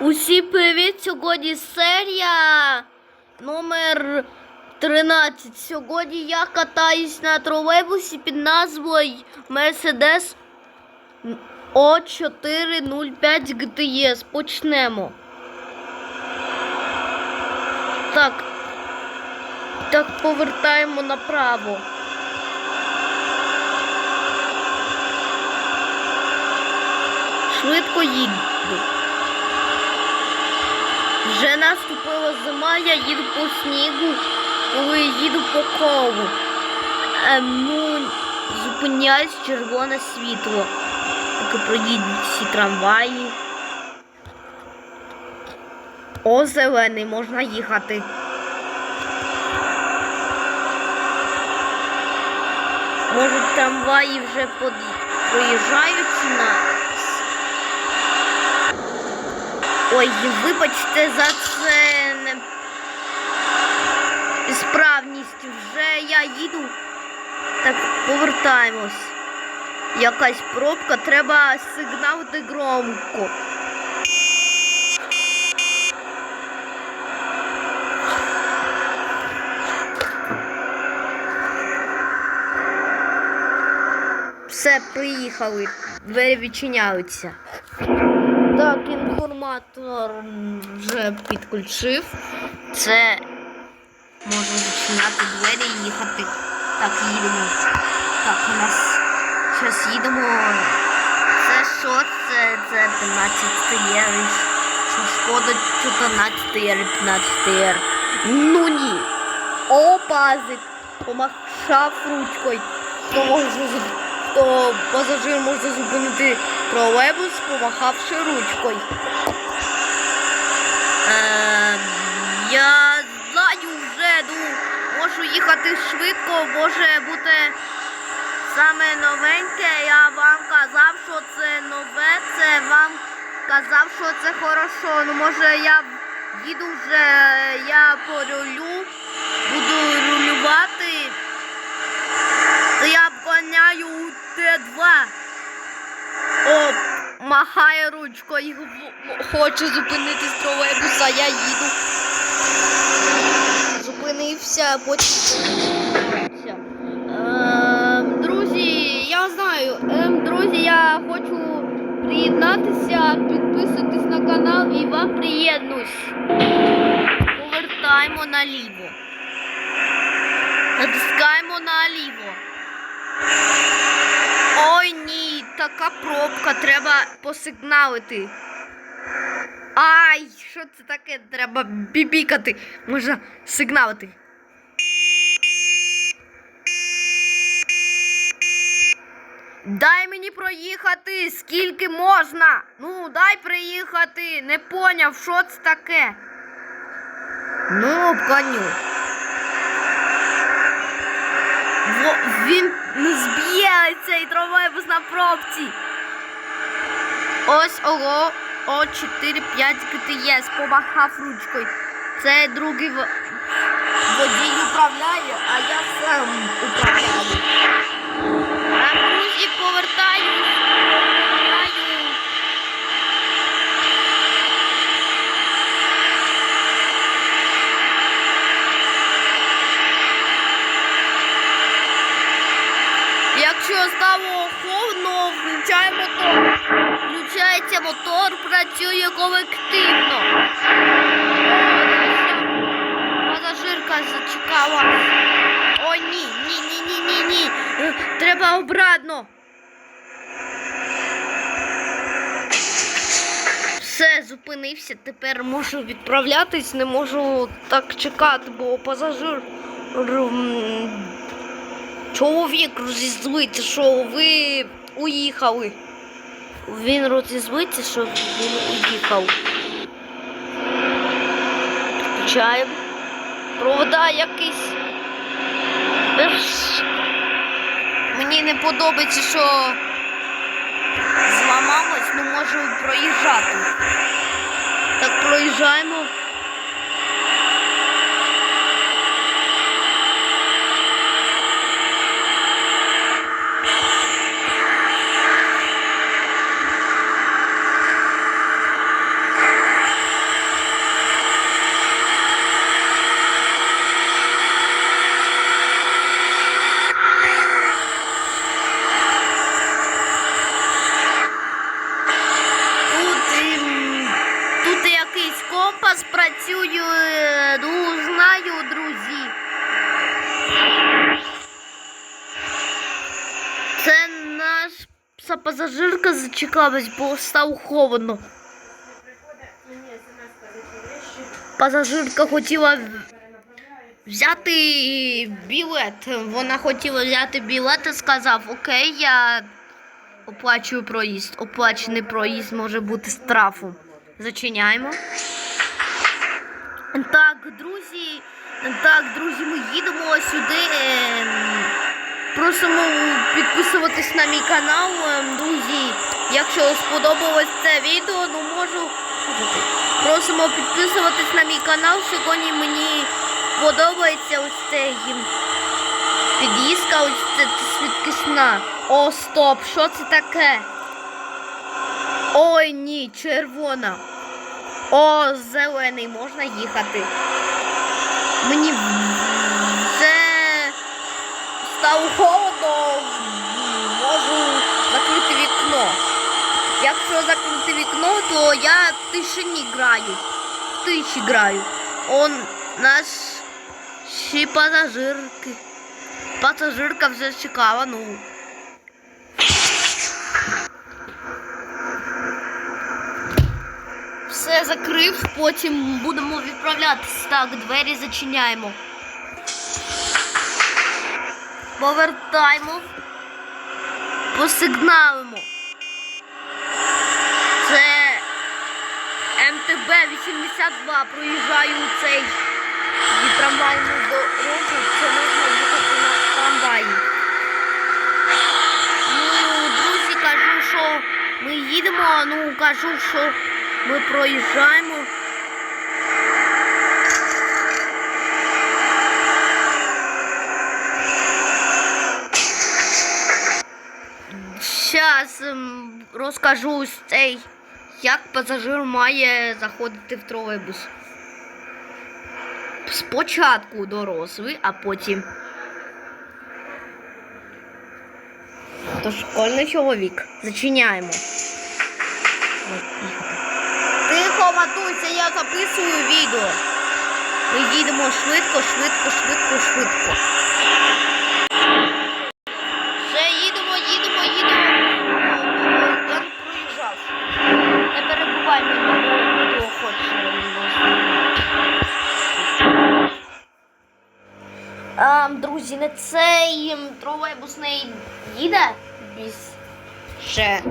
Усім привіт! Сьогодні серія номер 13. Сьогодні я катаюсь на тролейбусі під назвою Mercedes O405 GTS. Почнемо. Так. Так, повертаємо направо. Швидко їду. Вже наступила зима, я їду по снігу, коли їду по колу. Ем, ну, зупиняюсь червоне світло. Поки проїдуть всі трамваї. О, зелений, можна їхати. Може, трамваї вже проїжджають нас? Ой, вибачте за це не... справність. Вже я їду. Так, повертаємось. Якась пробка, треба сигналити громко. Все, приїхали. Двері відчиняються. Так, інформатор вже підключив. Це можна зачиняти двері і їхати. Так, їдемо. Так, у нас зараз їдемо. Це що? Це, це 15 єр. Що шкода 14 єр, 15 єр. Ну ні. О, пазик. Помахав ручкою. То може зуп- то пасажир може зупинити тролейбус, помахавши ручкою. Ем, я знаю вже, ну, можу їхати швидко, може бути саме новеньке. Я вам казав, що це нове, це вам казав, що це хорошо. Ну може я їду вже, я порулю, буду рулювати. Я обгоняю Т2. Махає ручкою, хоче зупинитись тролейбуса, я їду. Зупинився, потім. Ем, друзі, я знаю, ем, друзі, я хочу приєднатися, підписуйтесь на канал і вам приєднусь. Повертаємо наліво. Натискаємо наліво. Ой ні, така пробка, треба посигналити. Ай, що це таке? Треба бібікати. Можна сигналити. Дай мені проїхати, скільки можна. Ну, дай приїхати. Не поняв, що це таке. Ну. Во, він не зб'є цей тролейбус на пробці. Ось ого, о 4 5 ГТС помахав ручкою. Це другий водій управляє, а я сам управляю. А друзі, повертаю. повертаю. Якщо стало холодно, включаємо мотор. Включається мотор, працює колективно. Пасажирка зачекала. О, ні, ні, ні, ні, ні, ні. Е, Треба обратно. Все, зупинився. Тепер можу відправлятись, не можу так чекати, бо пасажир. Чоловік розізлиться, що ви уїхали. Він розізлиться, що він уїхав. Включаємо. Провода якийсь. Мені не подобається, що зламалось, ну можу проїжджати. Так проїжджаємо. Працюю, е, ну, знаю, друзі. Це наша пасажирка зачекалась, бо стало холодно. Пасажирка хотіла взяти білет. Вона хотіла взяти білет і сказав, окей, я оплачую проїзд. Оплачений проїзд може бути штрафом. Зачиняємо. Так, друзі, так, друзі, ми їдемо сюди. ем, Просимо підписуватись на мій канал, ем, друзі. Якщо сподобалось це відео, ну можу. Просимо підписуватись на мій канал. Сьогодні мені подобається ось цей під'їздка, ось це свідкісна. О, стоп! Що це таке? Ой, ні, червона. О, зелений, можна їхати. Мені вже стало холодно, можу закрити вікно. Якщо закрити вікно, то я в тишині граю. В тиші граю. Он наші пасажирки. Пасажирка вже чекала, ну. Все закрив, потім будемо відправлятися. Так, двері зачиняємо. Повертаємо. Посигналимо. Це МТБ 82 проїжджаю у цей і трамвайну дорогу. Це можна їхати на трамваї. Ну, друзі, кажу, що ми їдемо, ну кажу, що ми проїжджаємо. Зараз розкажу цей, як пасажир має заходити в тролейбус. Спочатку дорослий, а потім. То школьний чоловік. Зачиняємо. Матуся, я записую відео. Ми їдемо швидко, швидко, швидко, швидко. Все, їдемо, їдемо, їдемо. Я не проїжджав. Не перебувай мені відео хоче. А, друзі, не цей ем, тролейбус не їде без ще.